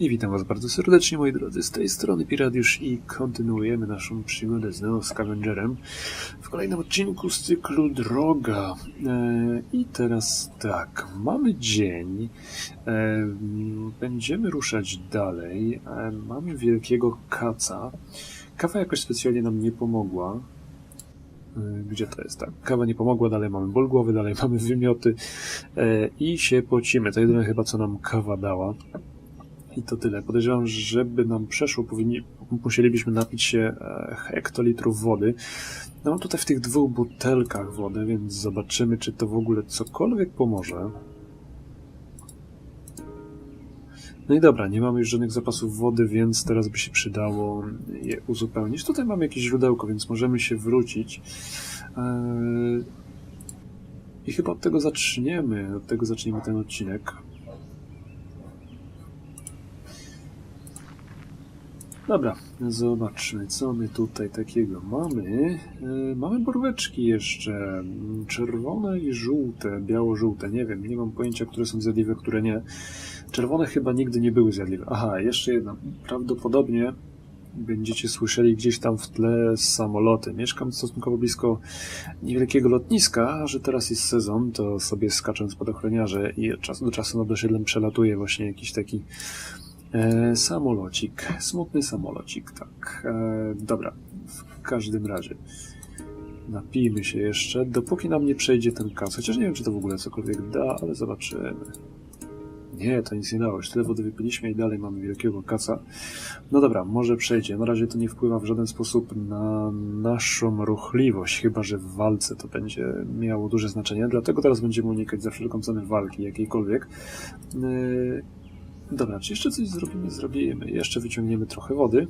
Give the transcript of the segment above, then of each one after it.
I witam Was bardzo serdecznie, moi drodzy, z tej strony Piradiusz i kontynuujemy naszą przygodę z Neo Scavengerem w kolejnym odcinku z cyklu Droga. E, I teraz tak, mamy dzień, e, będziemy ruszać dalej, e, mamy wielkiego kaca. Kawa jakoś specjalnie nam nie pomogła, gdzie to jest, tak? Kawa nie pomogła, dalej mamy ból głowy, dalej mamy wymioty i się pocimy. To jedyne chyba, co nam kawa dała. I to tyle. Podejrzewam, żeby nam przeszło, powinni, musielibyśmy napić się e, hektolitrów wody. No mam tutaj w tych dwóch butelkach wody, więc zobaczymy, czy to w ogóle cokolwiek pomoże. No i dobra, nie mamy już żadnych zapasów wody, więc teraz by się przydało je uzupełnić. Tutaj mamy jakieś źródełko, więc możemy się wrócić. Eee, I chyba od tego zaczniemy. Od tego zaczniemy ten odcinek. Dobra, zobaczmy, co my tutaj takiego mamy. E, mamy borweczki jeszcze, czerwone i żółte, biało-żółte, nie wiem, nie mam pojęcia, które są zjadliwe, które nie. Czerwone chyba nigdy nie były zjadliwe. Aha, jeszcze jedna, prawdopodobnie będziecie słyszeli gdzieś tam w tle samoloty. Mieszkam stosunkowo blisko niewielkiego lotniska, a że teraz jest sezon, to sobie skaczę spadochroniarze i od czasu do czasu nad osiedlem przelatuje właśnie jakiś taki E, samolocik. Smutny samolocik, tak. E, dobra, w każdym razie. Napijmy się jeszcze, dopóki nam nie przejdzie ten kas. Chociaż nie wiem, czy to w ogóle cokolwiek da, ale zobaczymy. Nie, to nic nie dało. Już tyle wody wypiliśmy i dalej mamy wielkiego kaca. No dobra, może przejdzie. Na razie to nie wpływa w żaden sposób na naszą ruchliwość, chyba że w walce to będzie miało duże znaczenie. Dlatego teraz będziemy unikać za wszelką cenę walki jakiejkolwiek. E, Dobra, czy jeszcze coś zrobimy? Zrobimy. Jeszcze wyciągniemy trochę wody.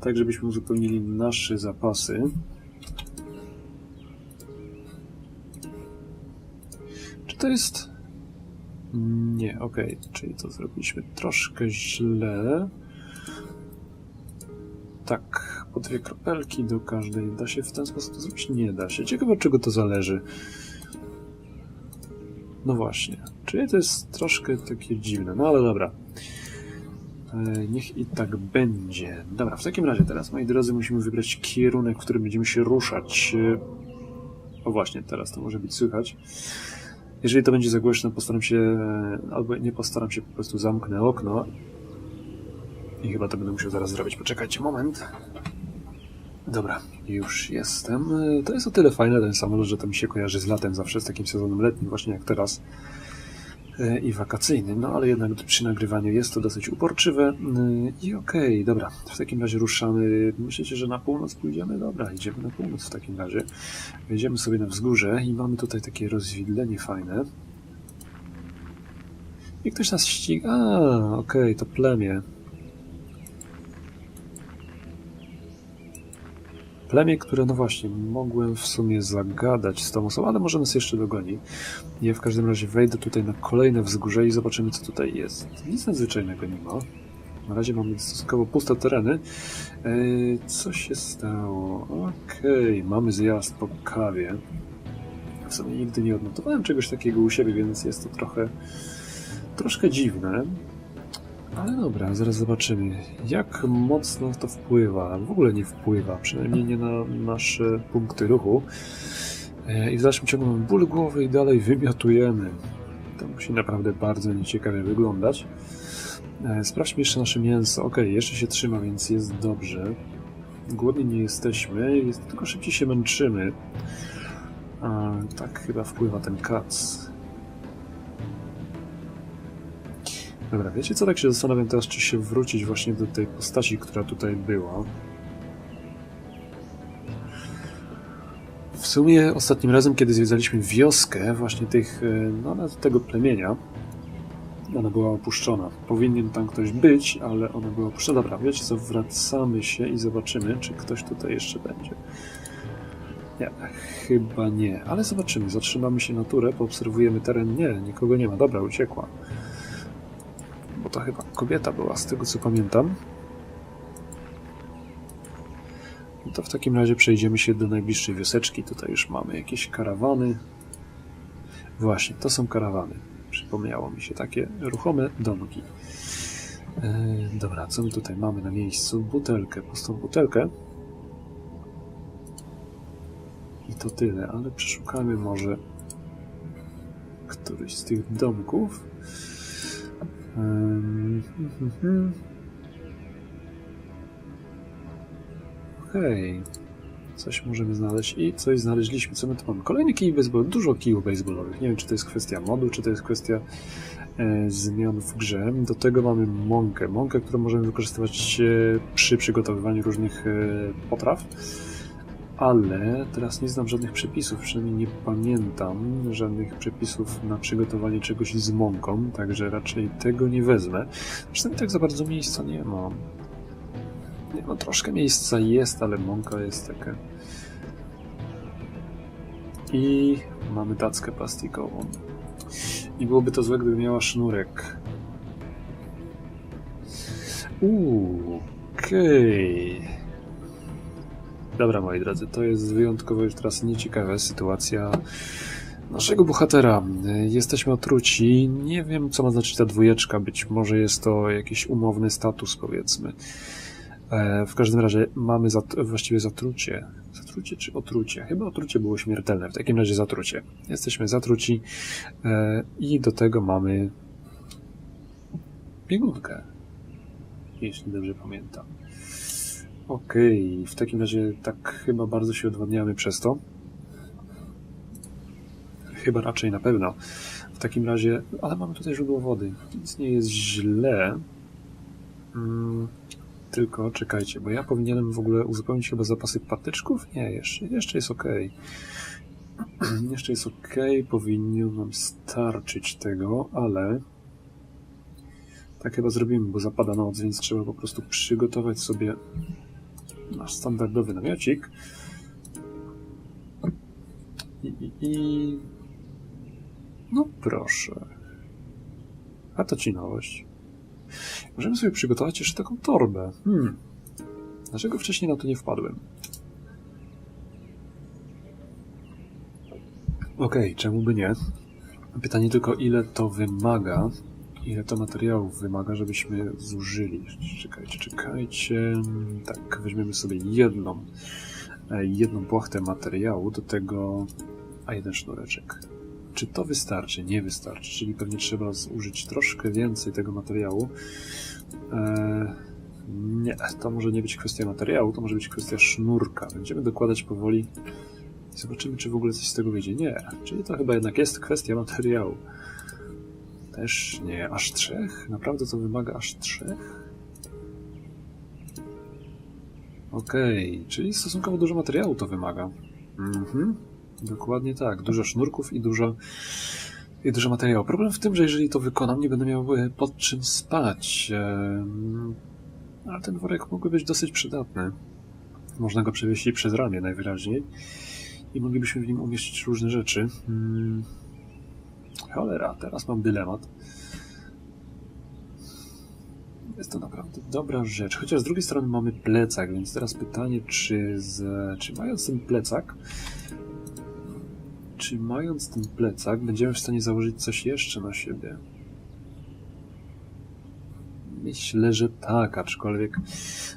Tak, żebyśmy uzupełnili nasze zapasy. Czy to jest... Nie, ok, czyli to zrobiliśmy troszkę źle. Tak, po dwie kropelki do każdej. Da się w ten sposób to zrobić? Nie da się. Ciekawe, czego to zależy. No właśnie. Czyli to jest troszkę takie dziwne, no ale dobra. E, niech i tak będzie. Dobra, w takim razie teraz, moi drodzy, musimy wybrać kierunek, w którym będziemy się ruszać. E, o właśnie, teraz to może być słychać. Jeżeli to będzie za głośno, postaram się, e, albo nie postaram się, po prostu zamknę okno. I chyba to będę musiał zaraz zrobić. Poczekajcie moment. Dobra, już jestem. To jest o tyle fajne ten samolot, że to mi się kojarzy z latem, zawsze z takim sezonem letnim, właśnie jak teraz. E, i wakacyjnym, no ale jednak przy nagrywaniu jest to dosyć uporczywe e, i okej, okay, dobra, w takim razie ruszamy, myślicie, że na północ pójdziemy? Dobra, idziemy na północ w takim razie, wjedziemy sobie na wzgórze i mamy tutaj takie rozwidlenie fajne i ktoś nas ściga, okej, okay, to plemię, Plemię, które no właśnie mogłem w sumie zagadać z tą osobą, ale może nas jeszcze dogoni. Ja w każdym razie wejdę tutaj na kolejne wzgórze i zobaczymy co tutaj jest. Nic nadzwyczajnego nie ma. Na razie mamy stosunkowo puste tereny. Eee, co się stało? Okej, okay, mamy zjazd po kawie. W sumie nigdy nie odnotowałem czegoś takiego u siebie, więc jest to trochę troszkę dziwne. Ale dobra, zaraz zobaczymy, jak mocno to wpływa. W ogóle nie wpływa, przynajmniej nie na nasze punkty ruchu. E, I w dalszym ciągu mamy ból głowy i dalej wymiotujemy. To musi naprawdę bardzo nieciekawie wyglądać. E, sprawdźmy jeszcze nasze mięso. Ok, jeszcze się trzyma, więc jest dobrze. Głodni nie jesteśmy, jest, tylko szybciej się męczymy. A, tak chyba wpływa ten kac. Dobra, wiecie co, tak się zastanawiam teraz, czy się wrócić właśnie do tej postaci, która tutaj była. W sumie ostatnim razem, kiedy zwiedzaliśmy wioskę właśnie tych, e, no, tego plemienia, ona była opuszczona. Powinien tam ktoś być, ale ona była opuszczona. Dobra, wiecie co, wracamy się i zobaczymy, czy ktoś tutaj jeszcze będzie. Nie, chyba nie, ale zobaczymy. Zatrzymamy się na turę, poobserwujemy teren. Nie, nikogo nie ma. Dobra, uciekła to chyba kobieta była, z tego co pamiętam. No to w takim razie przejdziemy się do najbliższej wioseczki. Tutaj już mamy jakieś karawany. Właśnie, to są karawany. Przypomniało mi się takie ruchome domki. E, dobra, co my tutaj mamy na miejscu? Butelkę, pustą butelkę. I to tyle, ale przeszukamy może któryś z tych domków. Okej. Coś możemy znaleźć i coś znaleźliśmy. Co my tu mamy? Kolejny kij baseballowy. Dużo kijów baseballowych. Nie wiem, czy to jest kwestia modu, czy to jest kwestia e, zmian w grze. Do tego mamy mąkę. Mąkę, którą możemy wykorzystywać e, przy przygotowywaniu różnych e, potraw. Ale teraz nie znam żadnych przepisów, przynajmniej nie pamiętam żadnych przepisów na przygotowanie czegoś z mąką, także raczej tego nie wezmę. Zresztą tak za bardzo miejsca nie mam. Nie, no troszkę miejsca jest, ale mąka jest taka. I mamy tackę plastikową. I byłoby to złe, gdyby miała sznurek. Uuu, okej. Dobra, moi drodzy, to jest wyjątkowo już teraz nieciekawa sytuacja naszego bohatera. Jesteśmy otruci. Nie wiem, co ma znaczyć ta dwójeczka. Być może jest to jakiś umowny status, powiedzmy. E, W każdym razie mamy zat właściwie zatrucie. Zatrucie czy otrucie? Chyba otrucie było śmiertelne. W takim razie zatrucie. Jesteśmy zatruci e, i do tego mamy biegunkę. Jeśli dobrze pamiętam. Okej, w takim razie tak chyba bardzo się odwadniamy przez to. Chyba raczej na pewno. W takim razie, ale mamy tutaj źródło wody, więc nie jest źle. Mm, tylko czekajcie, bo ja powinienem w ogóle uzupełnić chyba zapasy patyczków? Nie, jeszcze, jeszcze jest ok. jeszcze jest ok, powinno nam starczyć tego, ale tak chyba zrobimy, bo zapada noc, więc trzeba po prostu przygotować sobie nasz standardowy namiocik. I, i, i... No proszę. A to ci nowość. Możemy sobie przygotować jeszcze taką torbę. Hmm. Dlaczego wcześniej na to nie wpadłem? Okej, czemu by nie? Pytanie tylko, ile to wymaga, ile to materiałów wymaga, żebyśmy zużyli. Czekajcie, czekajcie. Tak, weźmiemy sobie jedną, e, jedną płachtę materiału, do tego, a jeden sznureczek. Czy to wystarczy? Nie wystarczy, czyli pewnie trzeba zużyć troszkę więcej tego materiału. Eee, nie, to może nie być kwestia materiału, to może być kwestia sznurka. Będziemy dokładać powoli i zobaczymy, czy w ogóle coś z tego wyjdzie. Nie, czyli to chyba jednak jest kwestia materiału. Też nie, aż trzech? Naprawdę to wymaga aż trzech? Okej, czyli stosunkowo dużo materiału to wymaga. Mhm. Dokładnie tak. Dużo sznurków i dużo, i dużo materiału. Problem w tym, że jeżeli to wykonam, nie będę miał e, pod czym spać. Em, Ale ten worek mógłby być dosyć przydatny. Można go przewieźć przez ramię najwyraźniej. I moglibyśmy w nim umieścić różne rzeczy. Cholera, teraz mam dylemat. Jest to naprawdę dobra rzecz. Chociaż z drugiej strony mamy plecak, więc teraz pytanie, czy, z, czy mając ten plecak, czy mając ten plecak, będziemy w stanie założyć coś jeszcze na siebie? Myślę, że tak, aczkolwiek.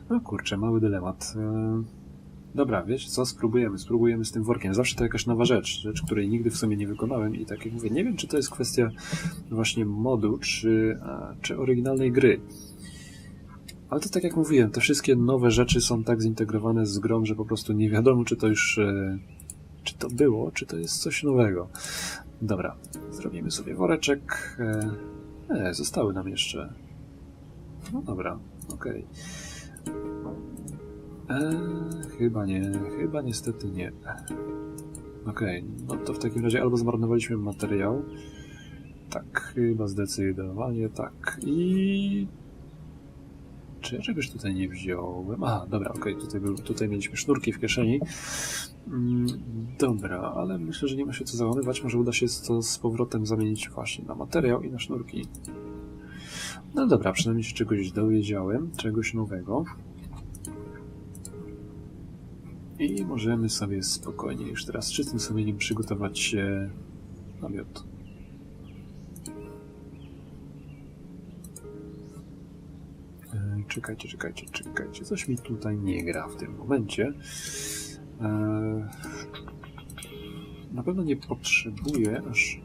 No kurczę, mały dylemat. Dobra, wiesz co, spróbujemy, spróbujemy z tym workiem. Zawsze to jakaś nowa rzecz, rzecz, której nigdy w sumie nie wykonałem i tak jak mówię, nie wiem, czy to jest kwestia właśnie modu, czy, a, czy oryginalnej gry. Ale to tak jak mówiłem, te wszystkie nowe rzeczy są tak zintegrowane z grą, że po prostu nie wiadomo, czy to już, e, czy to było, czy to jest coś nowego. Dobra, zrobimy sobie woreczek. E, e, zostały nam jeszcze. No dobra, okej. Eee, chyba nie, chyba niestety nie. Okej, no to w takim razie albo zmarnowaliśmy materiał. Tak, chyba zdecydowanie tak. I... Czy ja czegoś tutaj nie wziąłem? A, dobra, okej, tutaj, był, tutaj mieliśmy sznurki w kieszeni. Mm, dobra, ale myślę, że nie ma się co załamywać. Może uda się to z powrotem zamienić właśnie na materiał i na sznurki. No dobra, przynajmniej się czegoś dowiedziałem, czegoś nowego. I możemy sobie spokojnie już teraz z czystym sumieniem przygotować się namiot. E, czekajcie, czekajcie, czekajcie. Coś mi tutaj nie gra w tym momencie. E, na pewno nie potrzebuję aż...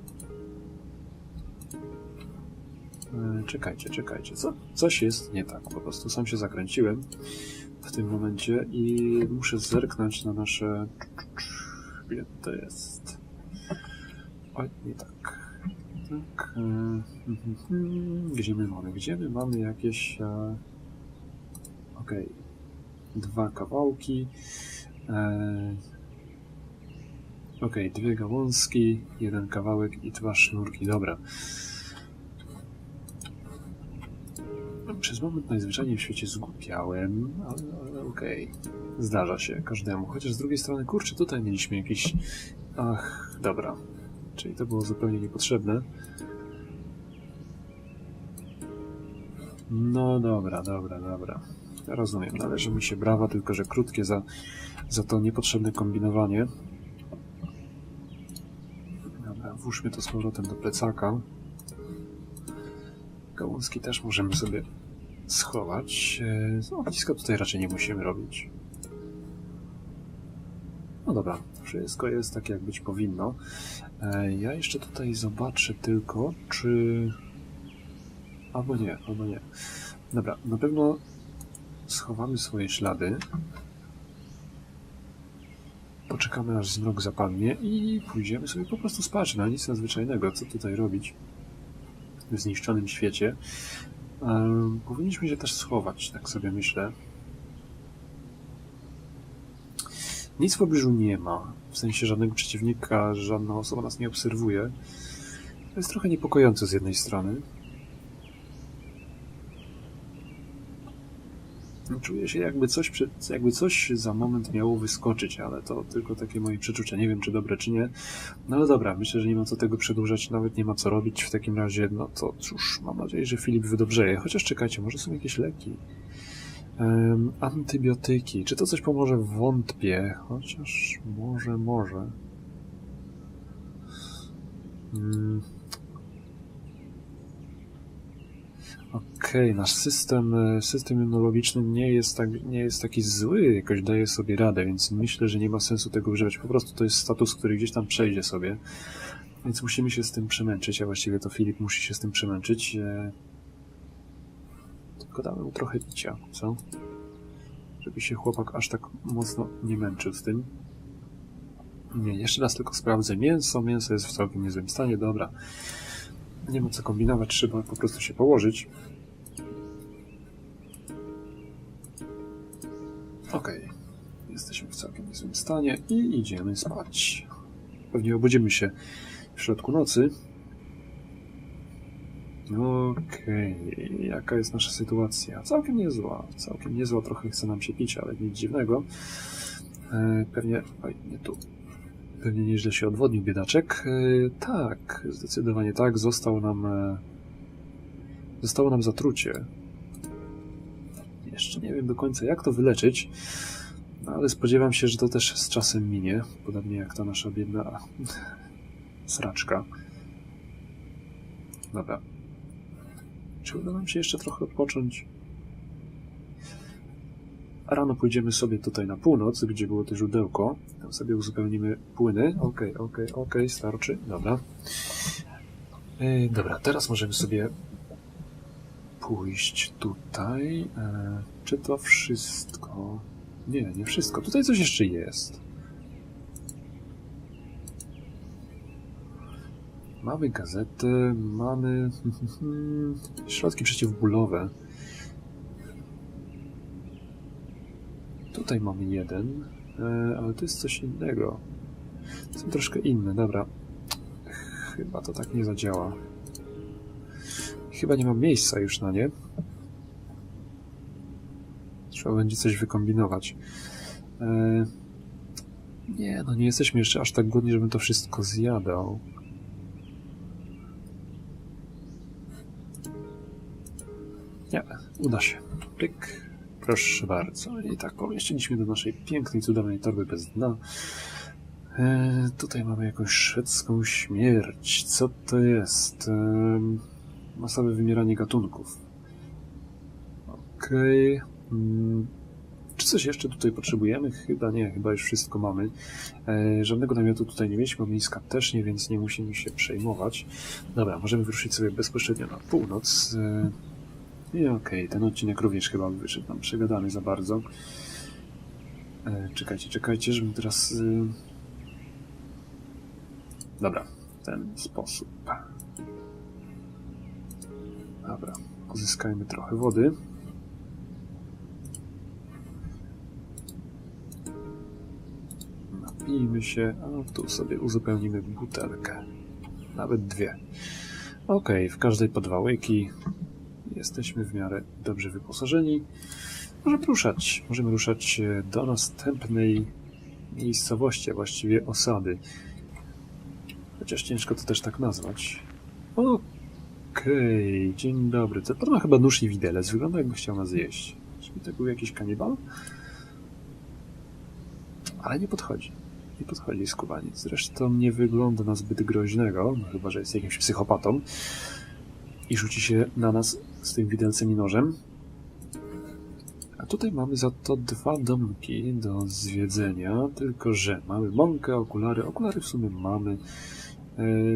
E, czekajcie, czekajcie. Co? Coś jest nie tak. Po prostu sam się zakręciłem w tym momencie i muszę zerknąć na nasze... Ile to jest? Oj, nie tak. Tak. e, Gdzie my mamy? Gdzie my mamy jakieś... e, Okej. Dwa kawałki. E, Okej, dwie gałązki, jeden kawałek i dwa sznurki. Dobra. Przez moment najzwyczajniej w świecie zgłupiałem, ale, ale okej. Zdarza się każdemu. Chociaż z drugiej strony, kurczę, tutaj mieliśmy jakiś... Ach, dobra. Czyli to było zupełnie niepotrzebne. No dobra, dobra, dobra. Rozumiem, należy mi się brawa, tylko że krótkie za, za to niepotrzebne kombinowanie. Dobra, włóżmy to z powrotem do plecaka. Gałązki też możemy sobie schować. E, ognisko tutaj raczej nie musimy robić. No dobra, wszystko jest tak, jak być powinno. E, Ja jeszcze tutaj zobaczę tylko, czy... Albo nie, albo nie. Dobra, na pewno schowamy swoje ślady. Poczekamy aż zmrok zapadnie i pójdziemy sobie po prostu spać. No nic nadzwyczajnego, co tutaj robić w zniszczonym świecie. Powinniśmy się też schować, tak sobie myślę. Nic w pobliżu nie ma. W sensie żadnego przeciwnika, żadna osoba nas nie obserwuje. To jest trochę niepokojące z jednej strony. Czuję się jakby coś, jakby coś za moment miało wyskoczyć, ale to tylko takie moje przeczucia. Nie wiem, czy dobre, czy nie. No ale dobra, myślę, że nie ma co tego przedłużać, nawet nie ma co robić. W takim razie, no to cóż, mam nadzieję, że Filip wydobrzeje. Chociaż czekajcie, może są jakieś leki. Em, antybiotyki. Czy to coś pomoże? Wątpię. Chociaż może, może. Mm. Okej, nasz system, e, system immunologiczny nie jest, tak, nie jest taki zły, jakoś daje sobie radę, więc myślę, że nie ma sensu tego używać. Po prostu to jest status, który gdzieś tam przejdzie sobie. Więc musimy się z tym przemęczyć, a właściwie to Filip musi się z tym przemęczyć. e, Tylko damy mu trochę picia, co? Żeby się chłopak aż tak mocno nie męczył z tym. Nie, jeszcze raz tylko sprawdzę mięso. Mięso jest w całkiem niezłym stanie, dobra. Nie ma co kombinować, trzeba po prostu się położyć. Okej. Jesteśmy w całkiem niezłym stanie i idziemy spać. Pewnie obudzimy się w środku nocy. Okej, jaka jest nasza sytuacja? Całkiem niezła, całkiem niezła, trochę chce nam się pić, ale nic dziwnego. E, pewnie, oj, nie tu. Pewnie nieźle się odwodnił biedaczek. E, tak, zdecydowanie tak, został nam... E, zostało nam zatrucie. Jeszcze nie wiem do końca, jak to wyleczyć, no, ale spodziewam się, że to też z czasem minie, podobnie jak ta nasza biedna sraczka. Dobra. Czy uda nam się jeszcze trochę odpocząć? Rano pójdziemy sobie tutaj na północ, gdzie było to źródełko. Tam sobie uzupełnimy płyny. Okej, okej, okej, starczy. Dobra. E, dobra, teraz możemy sobie pójść tutaj. E, czy to wszystko? Nie, nie wszystko. Tutaj coś jeszcze jest. Mamy gazetę, mamy środki przeciwbólowe. Tutaj mamy jeden, e, ale to jest coś innego. Są troszkę inne, dobra. Chyba to tak nie zadziała. Chyba nie mam miejsca już na nie. Trzeba będzie coś wykombinować. E, nie, no nie jesteśmy jeszcze aż tak głodni, żebym to wszystko zjadał. Nie, uda się. Pyk. Proszę bardzo. I tak pomieściliśmy do naszej pięknej, cudownej torby bez dna. E, tutaj mamy jakąś szwedzką śmierć. Co to jest? E, masowe wymieranie gatunków. Okej. Mm, Czy coś jeszcze tutaj potrzebujemy? Chyba nie, chyba już wszystko mamy. E, żadnego namiotu tutaj nie mieliśmy, ogniska też nie, więc nie musimy się przejmować. Dobra, możemy wyruszyć sobie bezpośrednio na północ. E, I okej, ten odcinek również chyba wyszedł nam przegadany za bardzo. E, czekajcie, czekajcie, żebym teraz... Y... Dobra, w ten sposób. Dobra, pozyskajmy trochę wody. Napijmy się, a tu sobie uzupełnimy butelkę. Nawet dwie. Okej, w każdej po dwa łyki. Jesteśmy w miarę dobrze wyposażeni. Możemy ruszać. Możemy ruszać do następnej miejscowości, a właściwie osady. Chociaż ciężko to też tak nazwać. Okej, dzień dobry. To ma chyba nóż i widelec. Wygląda jakby chciał nas zjeść. Czyli to był jakiś kanibal? Ale nie podchodzi. Nie podchodzi skubaniec. Zresztą nie wygląda na zbyt groźnego, chyba że jest jakimś psychopatą i rzuci się na nas z tym widelcem i nożem. A tutaj mamy za to dwa domki do zwiedzenia, tylko że mamy mąkę, okulary. Okulary w sumie mamy e,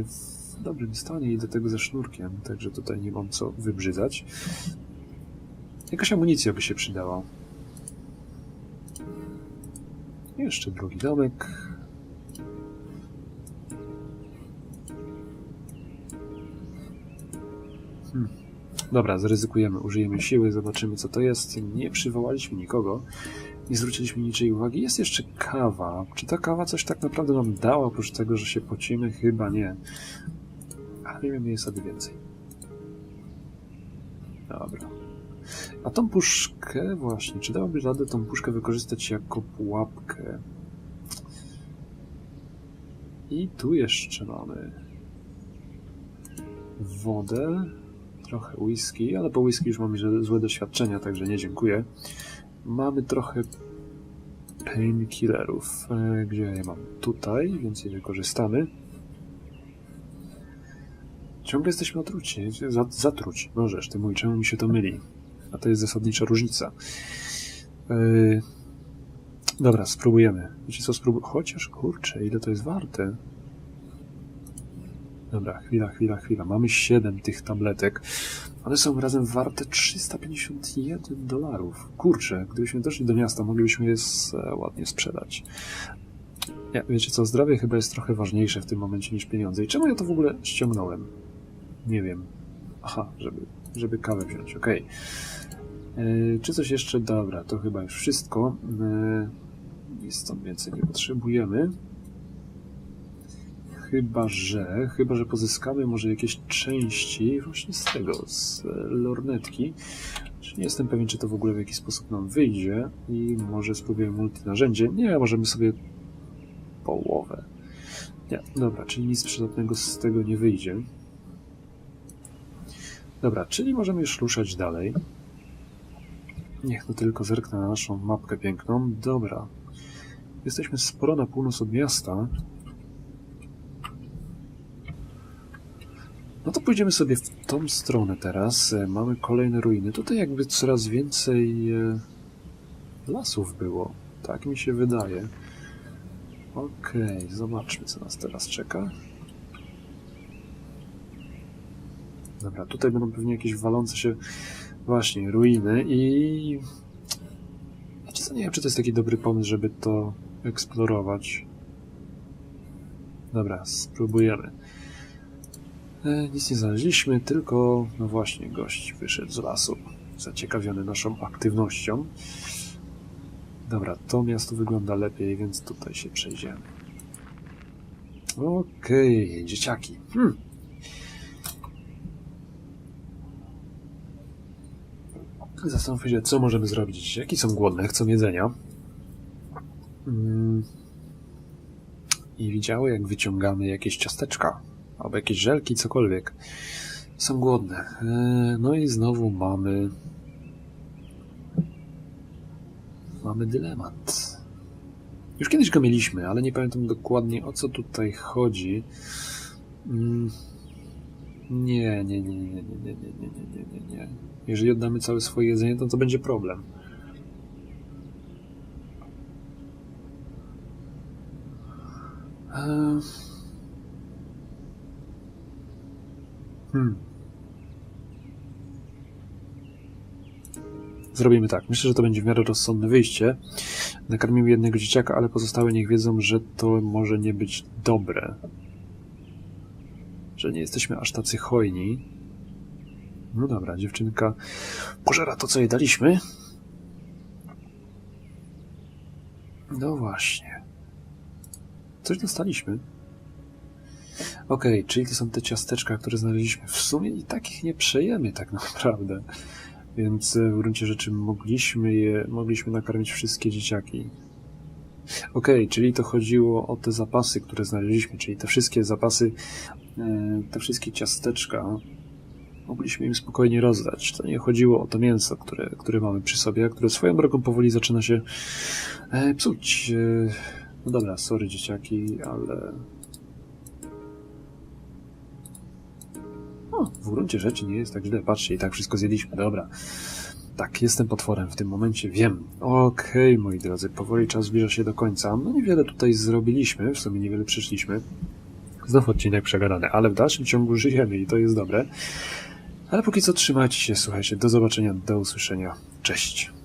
w dobrym stanie i do tego ze sznurkiem, także tutaj nie mam co wybrzydzać. Jakaś amunicja by się przydała. Jeszcze drugi domek. Dobra, zaryzykujemy, użyjemy siły, zobaczymy co to jest. Nie przywołaliśmy nikogo, nie zwróciliśmy niczej uwagi. Jest jeszcze kawa. Czy ta kawa coś tak naprawdę nam dała, oprócz tego, że się pocimy? Chyba nie. Ale wiemy jej sobie więcej. Dobra. A tą puszkę właśnie, czy dałoby radę tą puszkę wykorzystać jako pułapkę? I tu jeszcze mamy wodę, trochę whisky, ale po whisky już mamy złe doświadczenia, także nie dziękuję. Mamy trochę painkillerów. E, Gdzie ja je mam? Tutaj, więc je wykorzystamy. Ciągle jesteśmy otruci, za- zatruci. Możesz, ty mój, czemu mi się to myli? A to jest zasadnicza różnica. Yy... Dobra, spróbujemy. Wiecie co, spróbuj... Chociaż, kurczę, ile to jest warte? Dobra, chwila, chwila, chwila. Mamy 7 tych tabletek. One są razem warte 351 dolarów. Kurczę, gdybyśmy doszli do miasta, moglibyśmy je e, ładnie sprzedać. Nie, wiecie co, zdrowie chyba jest trochę ważniejsze w tym momencie niż pieniądze. I czemu ja to w ogóle ściągnąłem? Nie wiem. Aha, żeby, żeby kawę wziąć, okej. Yy, Czy coś jeszcze? Dobra, to chyba już wszystko. Yy, Nic tam więcej nie potrzebujemy. Chyba, że, chyba, że pozyskamy może jakieś części właśnie z tego, z e, lornetki. Czy Nie jestem pewien, czy to w ogóle w jakiś sposób nam wyjdzie i może spróbujemy multinarzędzie. Nie, możemy sobie połowę. Nie, dobra, czyli nic przydatnego z tego nie wyjdzie. Dobra, czyli możemy już ruszać dalej. Niech no tylko zerknę na naszą mapkę piękną. Dobra. Jesteśmy sporo na północ od miasta. No to pójdziemy sobie w tą stronę teraz. E, Mamy kolejne ruiny. Tutaj jakby coraz więcej e, lasów było. Tak mi się wydaje. Okej, zobaczmy co nas teraz czeka. Dobra, tutaj będą pewnie jakieś walące się właśnie ruiny i... Wiecie co, nie wiem, czy to jest taki dobry pomysł, żeby to eksplorować. Dobra, spróbujemy. E, nic nie znaleźliśmy, tylko, no właśnie, gość wyszedł z lasu, zaciekawiony naszą aktywnością. Dobra, to miasto wygląda lepiej, więc tutaj się przejdziemy. Okej, dzieciaki. Hmm. Zastanówmy się, co możemy zrobić. Dzieciaki są głodne, chcą jedzenia. Mm. I widziały, jak wyciągamy jakieś ciasteczka albo jakieś żelki, cokolwiek. Są głodne. E, No i znowu mamy. Mamy dylemat. Już kiedyś go mieliśmy, ale nie pamiętam dokładnie o co tutaj chodzi. Mm. Nie, nie, nie, nie, nie, nie, nie, nie, nie, nie, nie. Jeżeli oddamy całe swoje jedzenie, to to będzie problem. Eee. Hmm. Zrobimy tak. Myślę, że to będzie w miarę rozsądne wyjście. Nakarmimy jednego dzieciaka, ale pozostałe niech wiedzą, że to może nie być dobre. Że nie jesteśmy aż tacy hojni. No dobra, dziewczynka pożera to, co jej daliśmy. No właśnie. Coś dostaliśmy. Okej, czyli to są te ciasteczka, które znaleźliśmy. W sumie i takich nie przejemy tak naprawdę. Więc e, w gruncie rzeczy mogliśmy je, mogliśmy nakarmić wszystkie dzieciaki. Okej, czyli to chodziło o te zapasy, które znaleźliśmy, czyli te wszystkie zapasy, e, te wszystkie ciasteczka mogliśmy im spokojnie rozdać. To nie chodziło o to mięso, które, które mamy przy sobie, które swoją drogą powoli zaczyna się e, psuć. No dobra, sorry dzieciaki, ale... O, w gruncie rzeczy nie jest tak źle. Patrzcie, i tak wszystko zjedliśmy. Dobra. Tak, jestem potworem w tym momencie, wiem. Okej, moi drodzy, powoli czas zbliża się do końca. No niewiele tutaj zrobiliśmy, w sumie niewiele przyszliśmy. Znów odcinek przegadany, ale w dalszym ciągu żyjemy i to jest dobre. Ale póki co trzymajcie się, słuchajcie, do zobaczenia, do usłyszenia. Cześć.